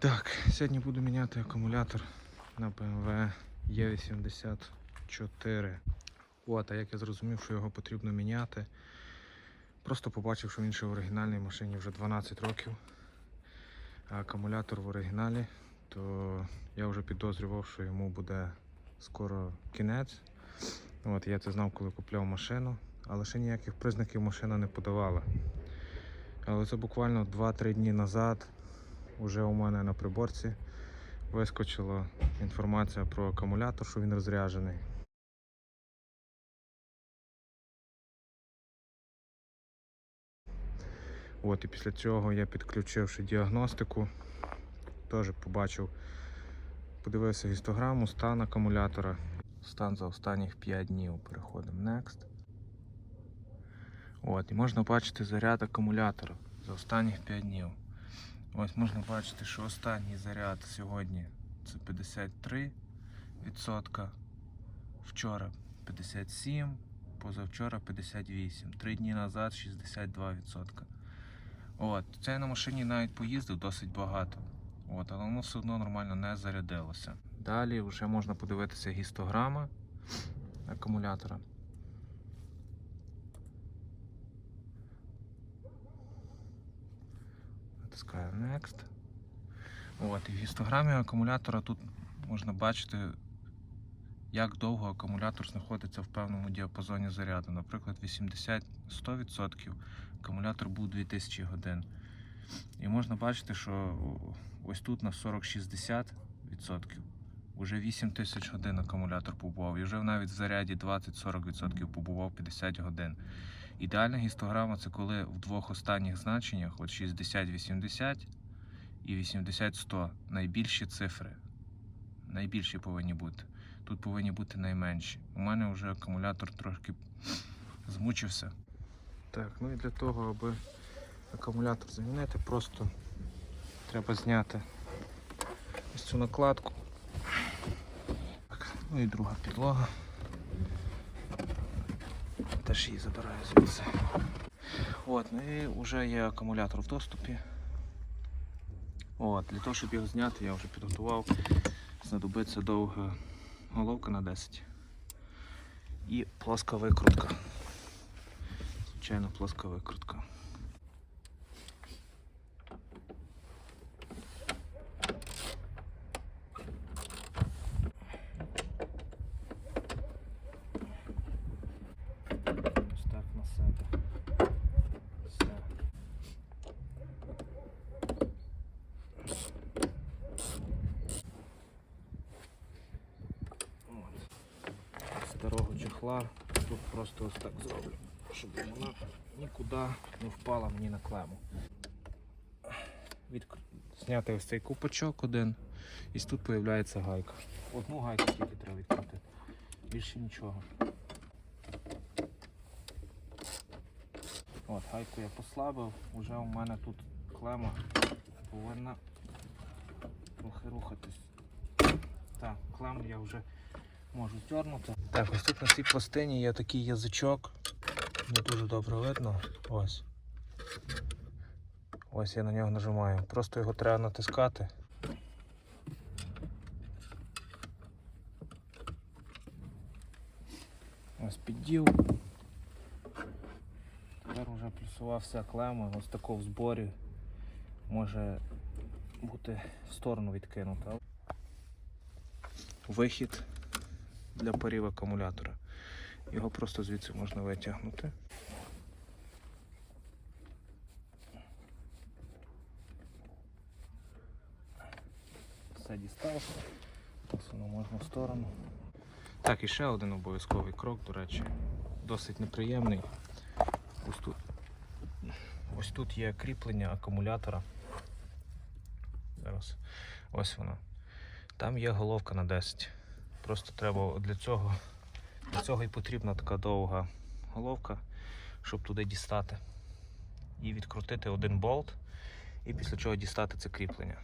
Так, сьогодні буду міняти акумулятор на BMW E84. От, а як я зрозумів, що його потрібно міняти. Просто побачив, що він ще в оригінальній машині вже 12 років. А акумулятор в оригіналі, то я вже підозрював, що йому буде скоро кінець. От, я це знав, коли купляв машину, але ще ніяких признаків машина не подавала. Але це буквально 2-3 дні назад Уже у мене на приборці вискочила інформація про акумулятор, що він розряджений. От, і після цього я підключивши діагностику, теж побачив, подивився гістограму, стан акумулятора. Стан за останніх 5 днів. Переходимо Next. От, і можна бачити заряд акумулятора за останніх 5 днів. Ось можна бачити, що останній заряд сьогодні це 53%, вчора 57%, позавчора 58%, три дні назад 62%. От, це я на машині навіть поїздив досить багато. От, але воно все одно нормально не зарядилося. Далі вже можна подивитися гістограма акумулятора. Натискаю Next. От, і в гістограмі акумулятора тут можна бачити, як довго акумулятор знаходиться в певному діапазоні заряду. Наприклад, 80-100% акумулятор був 2000 годин. І можна бачити, що ось тут на 40-60% вже 8000 годин акумулятор побував. І вже навіть в заряді 20-40% побував 50 годин. Ідеальна гістограма це коли в двох останніх значеннях, от 60-80 і 80-100, найбільші цифри. Найбільші повинні бути. Тут повинні бути найменші. У мене вже акумулятор трошки змучився. Так, ну і для того, аби акумулятор замінити, просто треба зняти ось цю накладку. Так, ну і друга підлога. Теж її забираю звідси. От, ну і вже є акумулятор в доступі. От, Для того, щоб його зняти, я вже підготував. Знадобиться довга головка на 10 і плоска викрутка. Звичайно, плоска викрутка. Ось так на себе. Все. От. Старого тут просто ось так зроблю, щоб вона нікуди не впала мені на клему. Від... Зняти ось цей купочок один, і тут з'являється гайка. Одну гайку тільки треба відкрутити. Більше нічого. От, гайку я послабив, вже у мене тут клема повинна трохи рухатись. Так, клему я вже можу тягнути. Так, ось тут на цій пластині є такий язичок. Не дуже добре видно. Ось. Ось я на нього нажимаю. Просто його треба натискати. Ось піддів. Тепер вже плюсова клема, ось тако в зборі може бути в сторону відкинута. Вихід для парів акумулятора. Його просто звідси можна витягнути. Все дістав. Посуну можна в сторону. Так, і ще один обов'язковий крок, до речі, досить неприємний. Ось тут, ось тут є кріплення акумулятора. Зараз ось воно. Там є головка на 10. Просто треба для цього, для цього і потрібна така довга головка, щоб туди дістати. І відкрутити один болт, і після чого дістати це кріплення.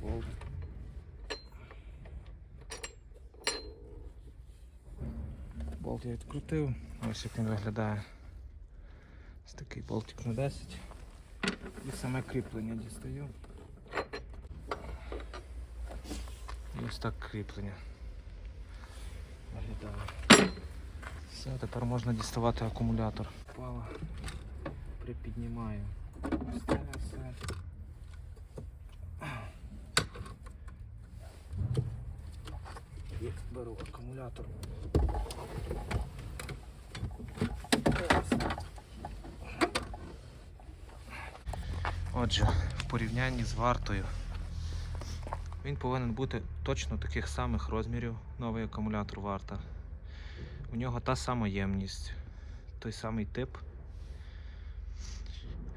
Болт. Болт я відкрутив. Ось як він виглядає. Ось такий болтик на 10. І саме кріплення дістаю. І ось так кріплення. Виглядає. Все, тепер можна діставати акумулятор. Впала. Припіднімаю. Ось це все. І беру акумулятор. Отже, в порівнянні з вартою. Він повинен бути точно таких самих розмірів, новий акумулятор варта. У нього та сама ємність, той самий тип.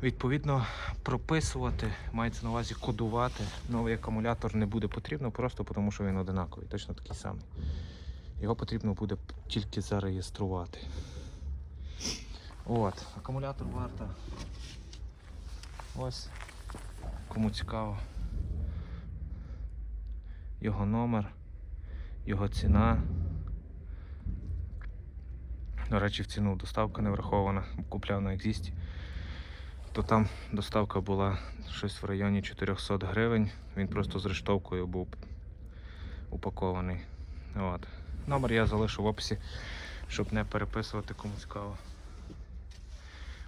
Відповідно, прописувати, мається на увазі кодувати новий акумулятор не буде потрібно, просто тому що він одинаковий, точно такий самий. Його потрібно буде тільки зареєструвати. От, акумулятор варта. Ось. Кому цікаво. Його номер, його ціна. До речі, в ціну доставка не врахована, купляв на Екзісті. То там доставка була щось в районі 400 гривень. Він просто з рештовкою був упакований. От. Номер я залишу в описі, щоб не переписувати кому цікаво.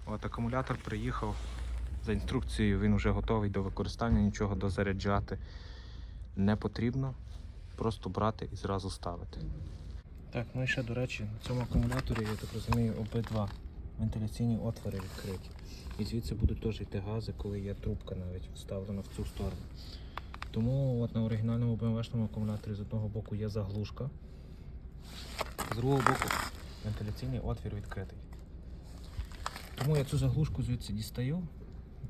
От акумулятор приїхав. За інструкцією він вже готовий до використання, нічого дозаряджати не потрібно. Просто брати і зразу ставити. Так, ну і ще, до речі, на цьому акумуляторі, я так розумію, обидва вентиляційні отвори відкриті. І звідси будуть теж йти гази, коли є трубка навіть вставлена в цю сторону. Тому от на оригінальному BMW-шному акумуляторі з одного боку є заглушка, з другого боку вентиляційний отвір відкритий. Тому я цю заглушку звідси дістаю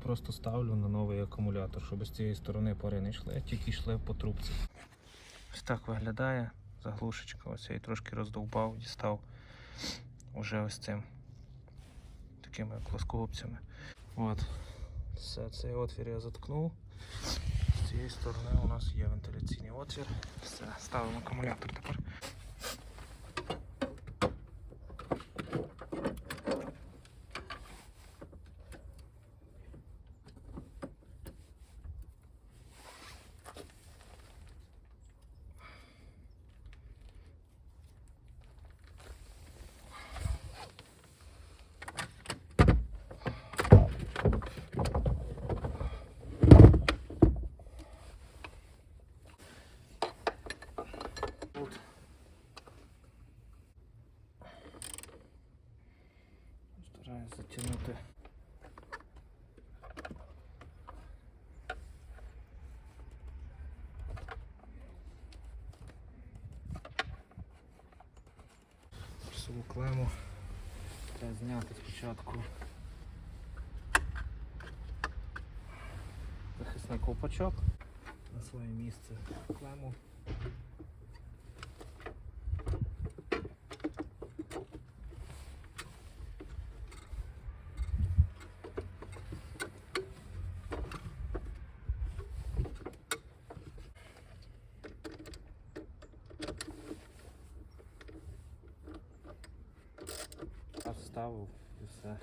просто ставлю на новий акумулятор, щоб з цієї сторони пари не йшли, а тільки йшли по трубці. Ось так виглядає заглушечка. Ось я її трошки роздовбав, дістав уже ось цим такими плоскогубцями. От. Все, цей отвір я заткнув. З цієї сторони у нас є вентиляційний отвір. Все, ставимо акумулятор тепер. Плюсову клему треба зняти спочатку. Захисний ковпачок на своє місце клему. Я вставив і все.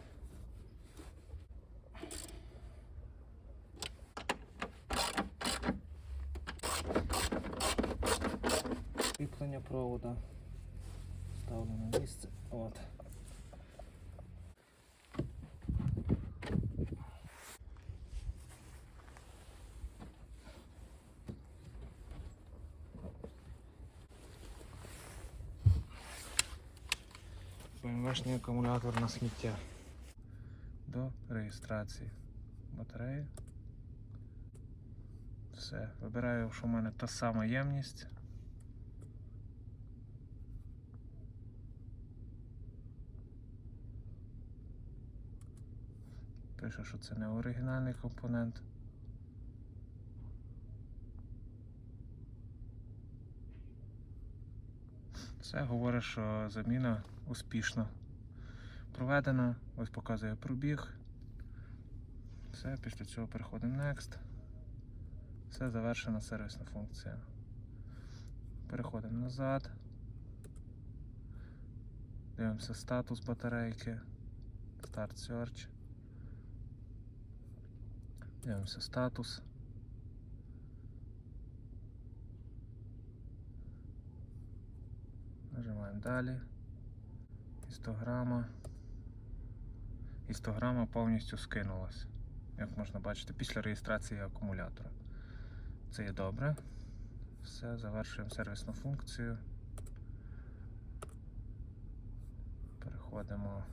Кріплення провода. Ставлю на місце. От. BMW-шний акумулятор на сміття. До реєстрації батареї. Все. Вибираю, що в мене та сама ємність. Пише, що це не оригінальний компонент. Все говорить, що заміна успішно проведена. Ось показує пробіг. Все, після цього переходимо Next. Все завершена сервісна функція. Переходимо назад. Дивимося статус батарейки. Start Search. Дивимося статус. Нажимаємо далі. Гістограма. Гістограма повністю скинулась. Як можна бачити, після реєстрації акумулятора. Це є добре. Все, завершуємо сервісну функцію. Переходимо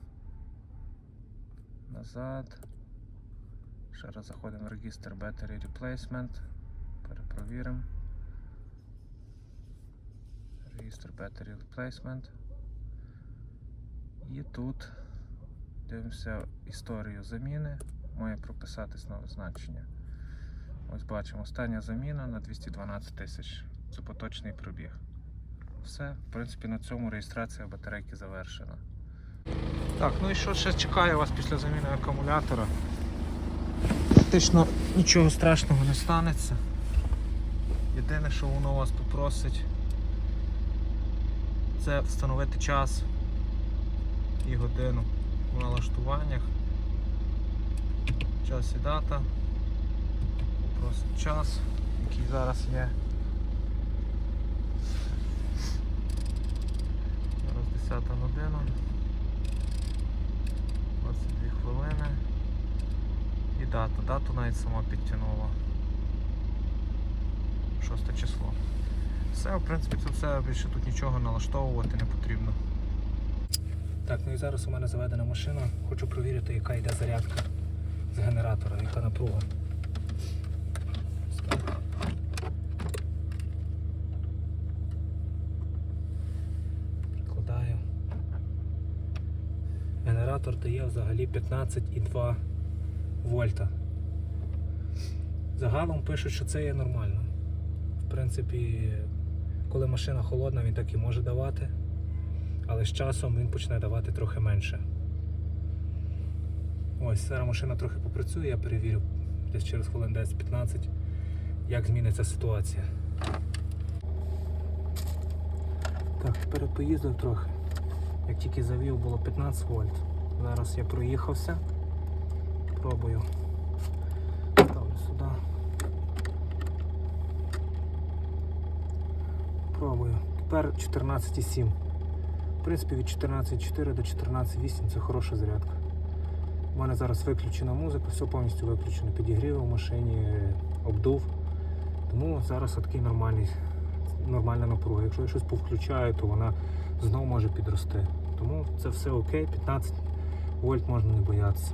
назад. Ще раз заходимо в регістр Battery Replacement. Перепровіримо. Реєстр Battery Replacement. І тут дивимося історію заміни. Має прописатись нове значення. Ось бачимо, остання заміна на 212 тисяч. Це поточний пробіг. Все, в принципі, на цьому реєстрація батарейки завершена. Так, ну і що ще чекає вас після заміни акумулятора? Фактично нічого страшного не станеться. Єдине, що воно вас попросить, це встановити час і годину в налаштуваннях. Час і дата. Попросить час, який зараз є. Зараз 10 година. 22 хвилини. І дата. Дату навіть сама підтягнула. 6 число. Все, в принципі, це все, більше тут нічого налаштовувати не потрібно. Так, ну і зараз у мене заведена машина. Хочу провірити, яка йде зарядка з генератора, яка напруга. Прикладаю. Генератор дає взагалі 15,2 вольта. Загалом пишуть, що це є нормально. В принципі, коли машина холодна, він так і може давати, але з часом він почне давати трохи менше. Ось, зараз машина трохи попрацює, я перевірю десь через хвилин 10-15, як зміниться ситуація. Так, тепер поїздив трохи. Як тільки завів, було 15 вольт. Зараз я проїхався. Пробую. Ставлю сюди. Пробую. Тепер 14,7. Принципі, від 14,4 до 14,8 це хороша зарядка. У мене зараз виключена музика, все повністю виключено. Підігрів у машині, обдув. Тому зараз такий нормальний, нормальна напруга. Якщо я щось повключаю, то вона знову може підрости. Тому це все окей, 15 вольт можна не боятися.